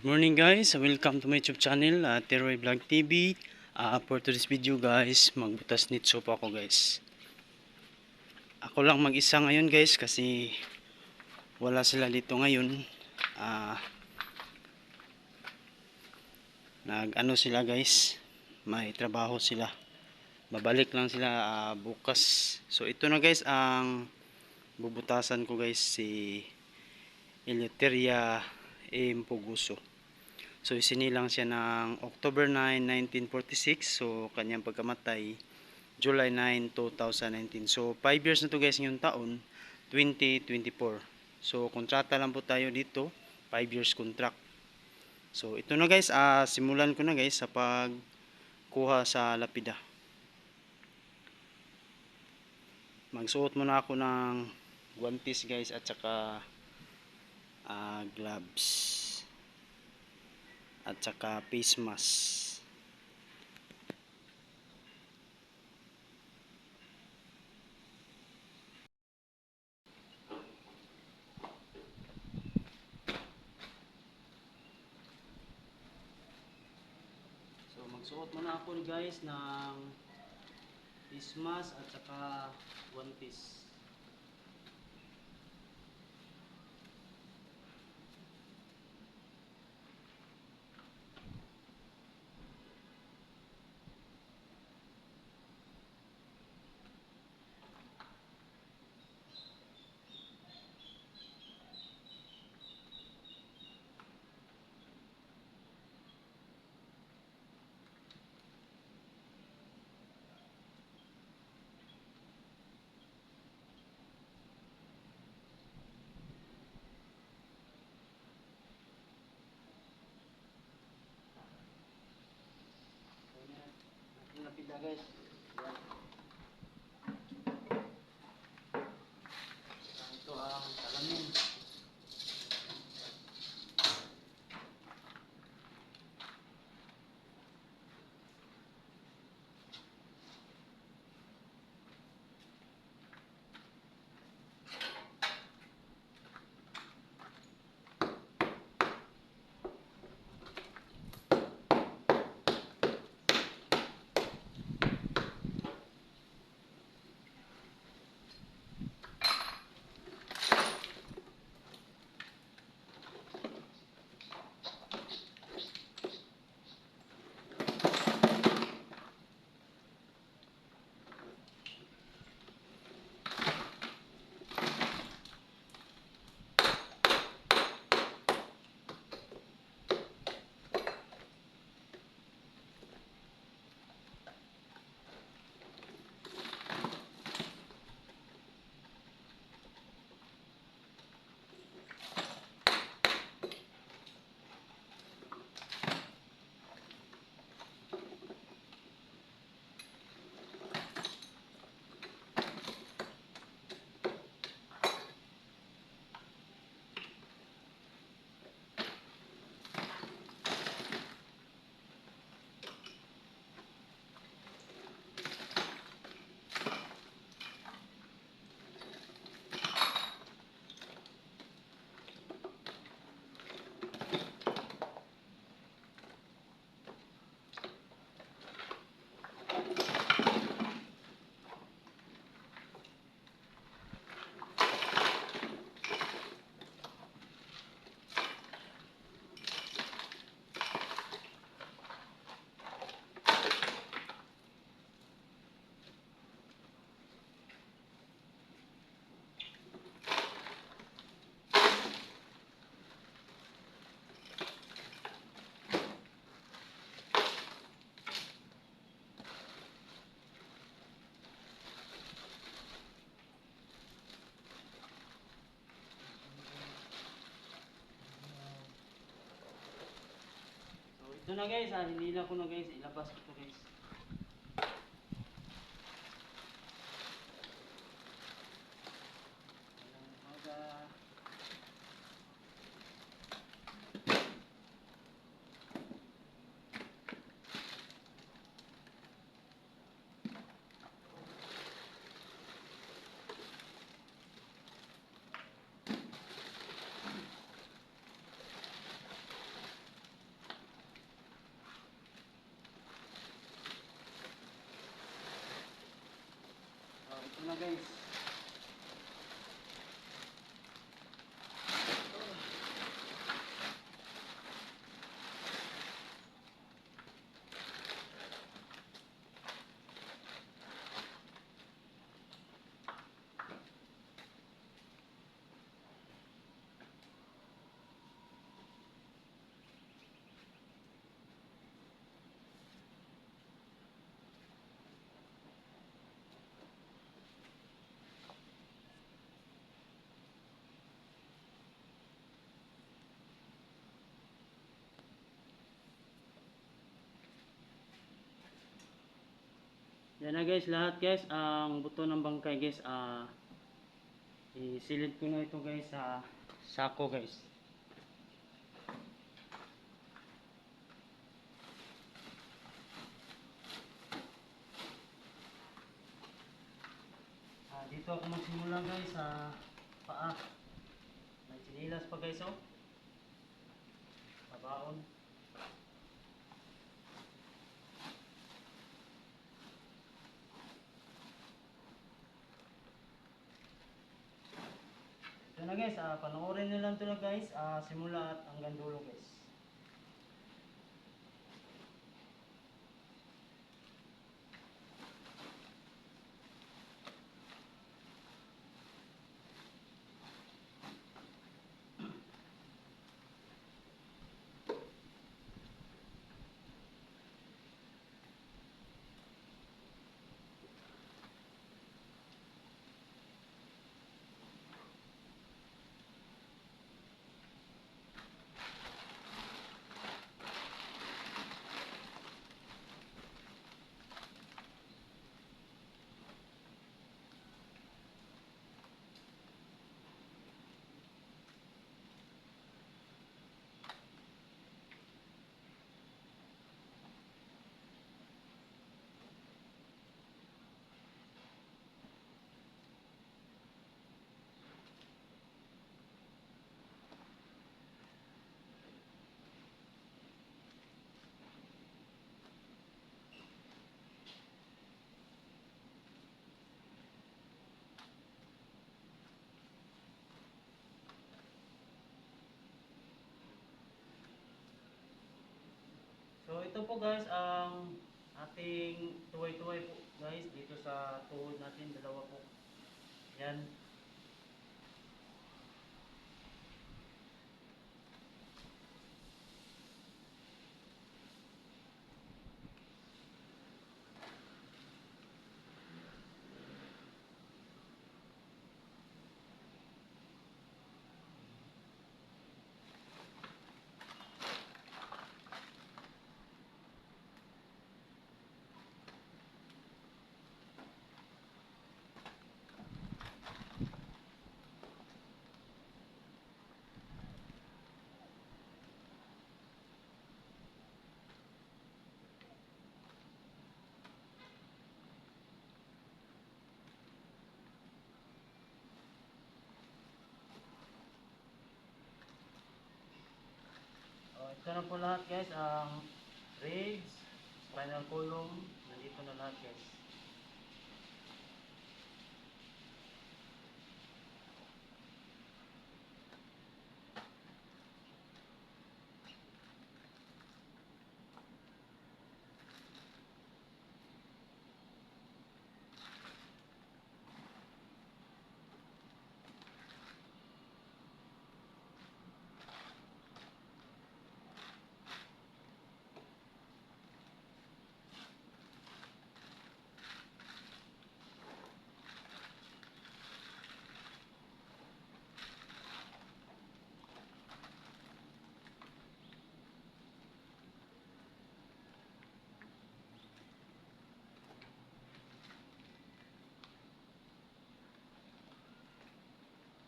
Morning guys, welcome to my YouTube channel, uh, Teroy Vlog TV. Uh, for today's video guys, magbutas nitso po ako guys. Ako lang mag-isa ngayon guys kasi wala sila dito ngayon. Ah nag ano sila guys, may trabaho sila. Babalik lang sila ah, bukas. So ito na guys ang bubutasan ko guys si Eleuteria M. So isinilang siya ng October 9, 1946. So kanyang pagkamatay July 9, 2019. So 5 years na to guys ngayong taon 2024. So kontrata lang po tayo dito, 5 years contract. So ito na guys, ah simulan ko na guys sa pagkuha sa lapida. Magsuot muna ako ng guantes guys at saka ah, gloves at saka face mask. So magsuot muna ako guys ng face mask at saka one piece. Ating ito na guys, ah, hinila ko na guys, ilabas ko guys. Guys. Yan na guys, lahat guys, ang buto ng bangkay guys, ah isilid ko na ito guys sa sako guys. Ah, dito ako magsimula guys sa paa. May sinilas pa guys oh. Pabaon. Guys, ah, panoorin nyo lang ito na guys, ah, simula at hanggang dulo guys. So ito po guys ang ating tuway-tuway po guys dito sa tuhod natin dalawa po. Yan. Ito na po lahat guys ang ribs, spinal column, nandito na lahat guys.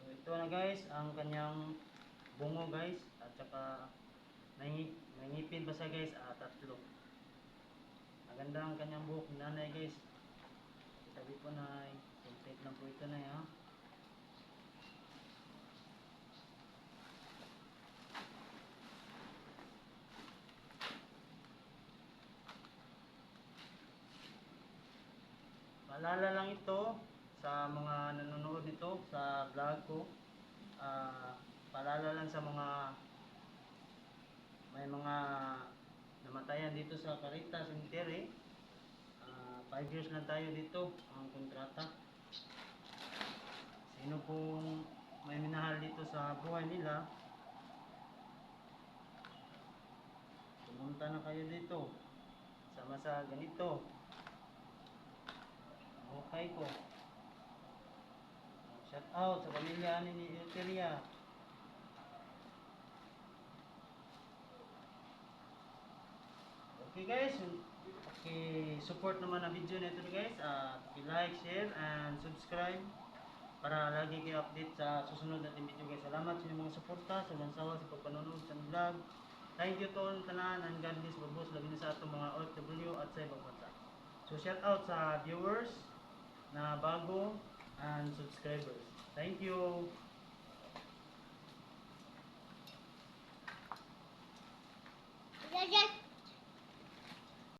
So ito na guys ang kanyang bungo guys at saka may, may ngipin pa siya guys ah, tatlo. Maganda ang kanyang buhok ni nanay guys. Itabi po na complete lang po ito na ha. Paalala lang ito sa mga nanonood nito sa vlog ko. Ah, paalala lang sa mga may mga namatayan dito sa Carita Cemetery. 5 years lang tayo dito ang kontrata. Sino pong may minahal dito sa buhay nila, pumunta na kayo dito. Sama sa ganito. Okay ko. Shout out sa pamilya ni Euteria. Okay guys, okay, support naman ang video nito guys. Uh, like, share, and subscribe para lagi kayo update sa susunod natin video guys. Salamat sa inyong mga suporta, sa lansawa, sa pagpanonood sa vlog. Thank you to all tanan and God bless babos labi na sa atong mga OFW at sa ibang bansa. So shout out sa viewers na bago and subscribers. Thank you.